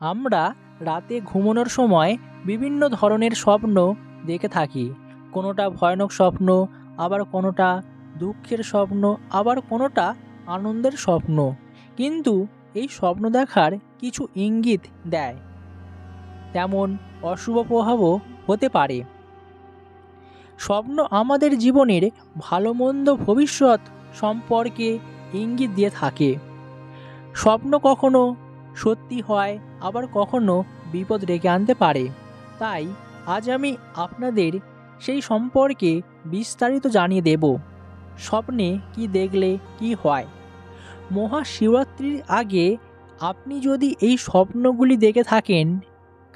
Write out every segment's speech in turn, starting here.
আমরা রাতে ঘুমানোর সময় বিভিন্ন ধরনের স্বপ্ন দেখে থাকি। কোনোটা ভয়ানক স্বপ্ন, আবার কোনোটা দুঃখের স্বপ্ন, আবার কোনোটা আনন্দের স্বপ্ন। কিন্তু এই স্বপ্ন দেখার কিছু ইঙ্গিত দেয়। তেমন অশুভ প্রভাবও হতে পারে। স্বপ্ন আমাদের জীবনের ভালো মন্দ ভবিষ্যৎ সম্পর্কে ইঙ্গিত দিয়ে থাকে। স্বপ্ন কখনো সত্যি হয়, আবার কখনো বিপদ ডেকে আনতে পারে। তাই আজ আমি আপনাদের সেই সম্পর্কে বিস্তারিত জানিয়ে দেব। স্বপ্নে কি দেখলে কি হয়? মহাশিবরাত্রির আগে আপনি যদি এই স্বপ্নগুলি দেখে থাকেন,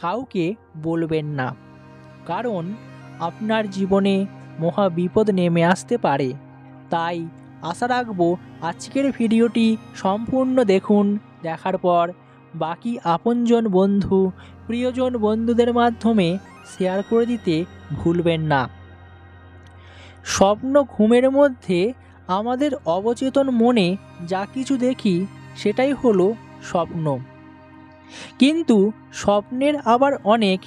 কাউকে বলবেন না। কারণ আপনার জীবনে মহা বিপদ নেমে আসতে পারে। তাই আশা রাখব আজকের ভিডিওটি সম্পূর্ণ দেখুন, দেখার পর বাকি আপনজন বন্ধু, প্রিয়জন বন্ধুদের মাধ্যমে শেয়ার করে দিতে ভুলবেন না। স্বপ্ন ঘুমের মধ্যে আমাদের অবচেতন মনে যা কিছু দেখি, সেটাই হলো স্বপ্ন। কিন্তু স্বপ্নের আবার অনেক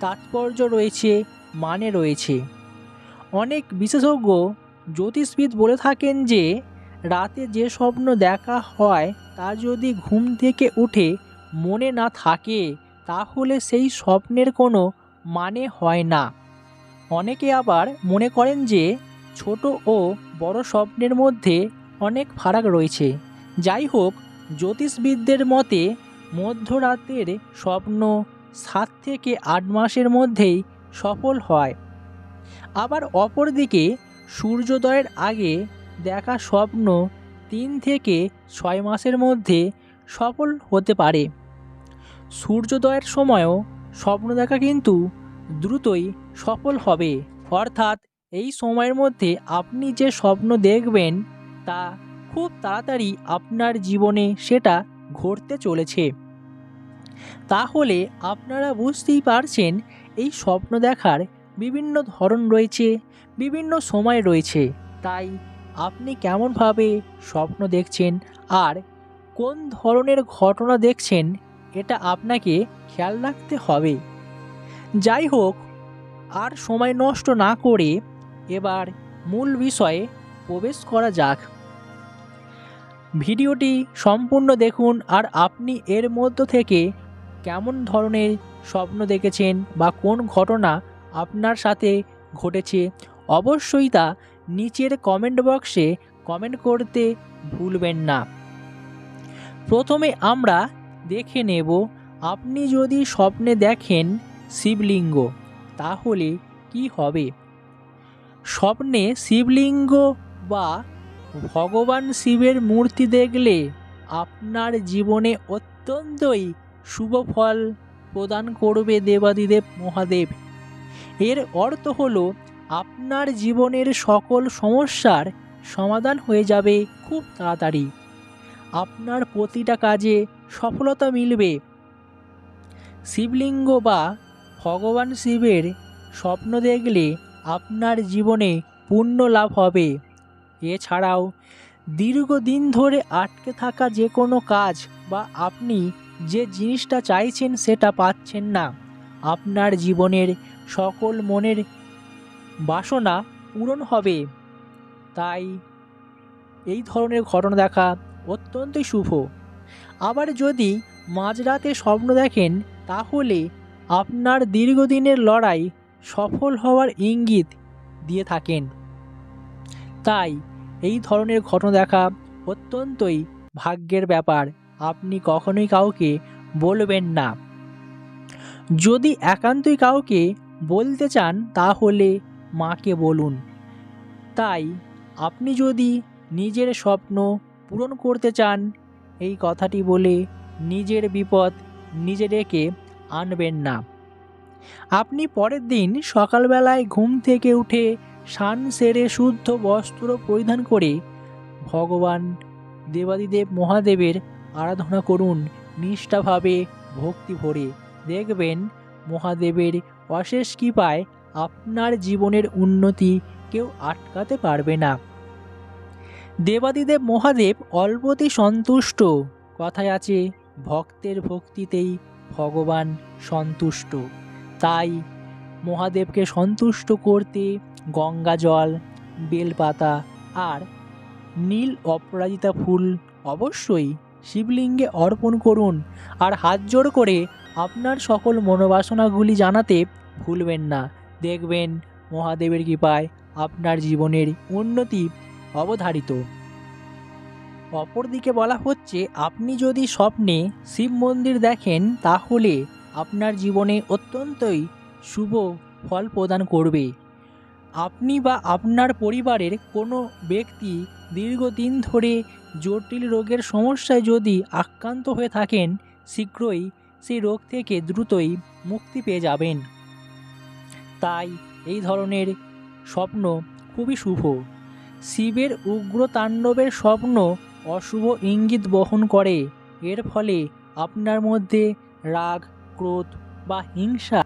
তাৎপর্য রয়েছে মানে রয়েছে। অনেক বিশেষজ্ঞ জ্যোতিষবিদ বলে থাকেন যে, রাতে যে স্বপ্ন দেখা হয়, তা যদি ঘুম থেকে উঠে মনে না থাকে, তাহলে সেই স্বপ্নের কোনো মানে হয় না। অনেকে আবার মনে করেন যে, ছোট ও বড় স্বপ্নের মধ্যে অনেক ফারাক রয়েছে। যাই হোক, জ্যোতিষবিদদের মতে, মধ্যরাতের স্বপ্ন সাত থেকে আট মাসের মধ্যেই সফল হয়। আবার অপরদিকে, সূর্যোদয়ের আগে দেখা স্বপ্ন তিন থেকে ছয় মাসের মধ্যে সফল হতে পারে। সূর্যোদয়ের সময়ও স্বপ্ন দেখা কিন্তু দ্রুতই সফল হবে। অর্থাৎ এই সময়ের মধ্যে আপনি যে স্বপ্ন দেখবেন, তা খুব তাড়াতাড়ি আপনার জীবনে সেটা ঘটতে চলেছে। তাহলে আপনারা বুঝতেই পারছেন, এই স্বপ্ন দেখার বিভিন্ন ধরন রয়েছে, বিভিন্ন সময় রয়েছে। তাই আপনি কেমনভাবে স্বপ্ন দেখছেন আর কোন ধরনের ঘটনা দেখছেন এটা আপনাকে খেয়াল রাখতে হবে। যাই হোক, আর সময় নষ্ট না করে এবার মূল বিষয়ে প্রবেশ করা যাক। ভিডিওটি সম্পূর্ণ দেখুন আর আপনি এর মধ্য থেকে কেমন ধরনের স্বপ্ন দেখেছেন বা কোন ঘটনা আপনার সাথে ঘটেছে, অবশ্যই তা নিচের কমেন্ট বক্সে কমেন্ট করতে ভুলবেন না। প্রথমে আমরা দেখে নেব। আপনি যদি স্বপ্নে দেখেন শিবলিঙ্গ, তাহলে কি হবে? স্বপ্নে শিবলিঙ্গ বা ভগবান শিবের মূর্তি দেখলে আপনার জীবনে অত্যন্তই শুভ ফল প্রদান করবে দেবাদিদেব মহাদেব। এর অর্থ হলো, আপনার জীবনের সকল সমস্যার সমাধান হয়ে যাবে খুব তাড়াতাড়ি। আপনার প্রতিটা কাজে সফলতা মিলবে। শিবলিঙ্গ বা ভগবান শিবের স্বপ্ন দেখলে আপনার জীবনে পুণ্য লাভ হবে। এছাড়াও, দীর্ঘদিন ধরে আটকে থাকা যে কোনো কাজ বা আপনি যে জিনিসটা চাইছেন সেটা পাচ্ছেন না। আপনার জীবনের সকল মনের বাসনা পূরণ হবে। তাই এই ধরনের ঘটনা দেখা অত্যন্তই শুভ। আবার যদি মাঝরাতে স্বপ্ন দেখেন, তাহলে আপনার দীর্ঘদিনের লড়াই সফল হওয়ার ইঙ্গিত দিয়ে থাকেন। তাই এই ধরনের ঘটনা দেখা অত্যন্তই ভাগ্যের ব্যাপার। আপনি কখনোই কাউকে বলবেন না। যদি একান্তই কাউকে বলতে চান, তাহলে মাকে বলুন। তাই আপনি যদি নিজের স্বপ্ন পূরণ করতে চান এই কথাটি বলে নিজের বিপদ নিজে ডেকে আনবেন না। আপনি পরের দিন সকালবেলায় ঘুম থেকে উঠে সান সেরে শুদ্ধ বস্ত্র পরিধান করে ভগবান দেবাদিদেব মহাদেবের আরাধনা করুন, নিষ্ঠাভাবে ভক্তি ভরে। দেখবেন মহাদেবের অশেষ কৃপায় আপনার জীবনের উন্নতি কেউ আটকাতে পারবে না। দেবাদিদেব মহাদেব অল্পতেই সন্তুষ্ট। কথায় আছে, ভক্তের ভক্তিতেই ভগবান সন্তুষ্ট। তাই মহাদেবকে সন্তুষ্ট করতে গঙ্গা জল, বেলপাতা আর নীল অপরাজিতা ফুল অবশ্যই শিবলিঙ্গে অর্পণ করুন আর হাত জোড় করে আপনার সকল মনোবাসনাগুলি জানাতে ভুলবেন না। দেখবেন মহাদেবের কৃপায় আপনার জীবনের উন্নতি অবধারিত। অপরদিকে বলা হচ্ছে, আপনি যদি স্বপ্নে শিব মন্দির দেখেন, তাহলে আপনার জীবনে অত্যন্তই শুভ ফল প্রদান করবে। আপনি বা আপনার পরিবারের কোনো ব্যক্তি দীর্ঘদিন ধরে জটিল রোগের সমস্যায় যদি আক্রান্ত হয়ে থাকেন, শীঘ্রই সেই রোগ থেকে দ্রুতই মুক্তি পেয়ে যাবেন। তাই এই ধরনের স্বপ্ন খুবই শুভ। শিবের উগ্র তাণ্ডবের স্বপ্ন অশুভ ইঙ্গিত বহন করে। এর ফলে আপনার মধ্যে রাগ, ক্রোধ বা হিংসা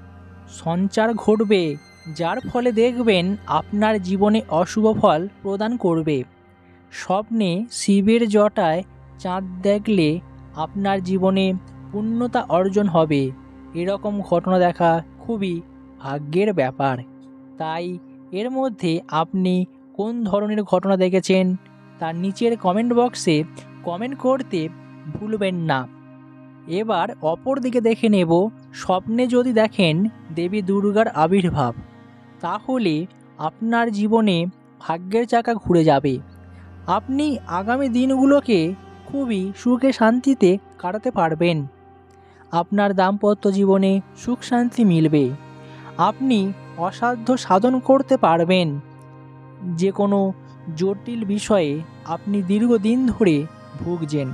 সঞ্চার ঘটবে, যার ফলে দেখবেন আপনার জীবনে অশুভ ফল প্রদান করবে। স্বপ্নে শিবের জটায় চাঁদ দেখলে আপনার জীবনে পূর্ণতা অর্জন হবে। এরকম ঘটনা দেখা খুবই ভাগ্যের ব্যাপার। তাই এর মধ্যে আপনি কোন ধরনের ঘটনা দেখেছেন, তার নিচের কমেন্ট বক্সে কমেন্ট করতে ভুলবেন না। এবার অপর দিকে দেখে নেব, স্বপ্নে যদি দেখেন দেবী দুর্গার আবির্ভাব, তাহলে আপনার জীবনে ভাগ্যের চাকা ঘুরে যাবে। আপনি আগামী দিনগুলোকে খুবই সুখে শান্তিতে কাটাতে পারবেন। আপনার দাম্পত্য জীবনে সুখ শান্তি মিলবে। আপনি অসাধ্য সাধন করতে পারবেন। যে কোনো জটিল বিষয়ে আপনি দীর্ঘদিন ধরে ভুগছেন,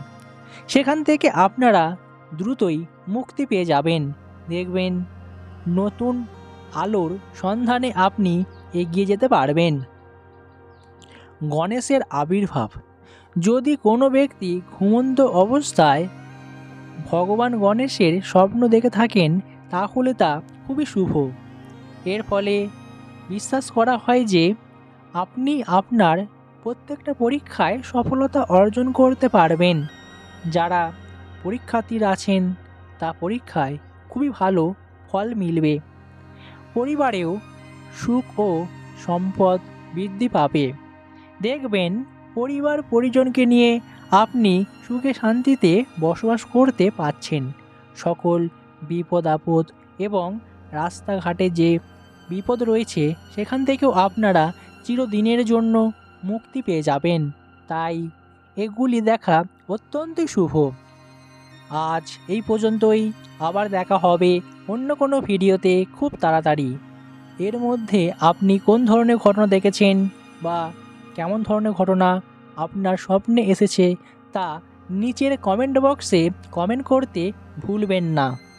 সেখান থেকে আপনারা দ্রুতই মুক্তি পেয়ে যাবেন। দেখবেন, নতুন আলোর সন্ধানে আপনি এগিয়ে যেতে পারবেন। গণেশের আবির্ভাব, যদি কোনো ব্যক্তি ঘুমন্ত অবস্থায় ভগবান গণেশের স্বপ্ন দেখে থাকেন, তাহলে তা খুবই শুভ। এর ফলে বিশ্বাস করা হয় যে আপনি আপনার প্রত্যেকটা পরীক্ষায় সফলতা অর্জন করতে পারবেন। যারা পরীক্ষার্থীরা আছেন, তা পরীক্ষায় খুবই ভালো ফল মিলবে। পরিবারেও সুখ ও সম্পদ বৃদ্ধি পাবে। দেখবেন পরিবার পরিজনকে নিয়ে আপনি সুখে শান্তিতে বসবাস করতে পাচ্ছেন সকল বিপদ আপদ এবং রাস্তাঘাটে যে বিপদ রয়েছে, সেখান থেকেও আপনারা চিরদিনের জন্য মুক্তি পেয়ে যাবেন। তাই এগুলি দেখা অত্যন্তই শুভ। আজ এই পর্যন্তই। আবার দেখা হবে অন্য কোনো ভিডিওতে খুব তাড়াতাড়ি। এর মধ্যে আপনি কোন ধরনের ঘটনা দেখেছেন বা কেমন ধরনের ঘটনা আপনার স্বপ্নে এসেছে তা নিচের কমেন্ট বক্সে কমেন্ট করতে ভুলবেন না।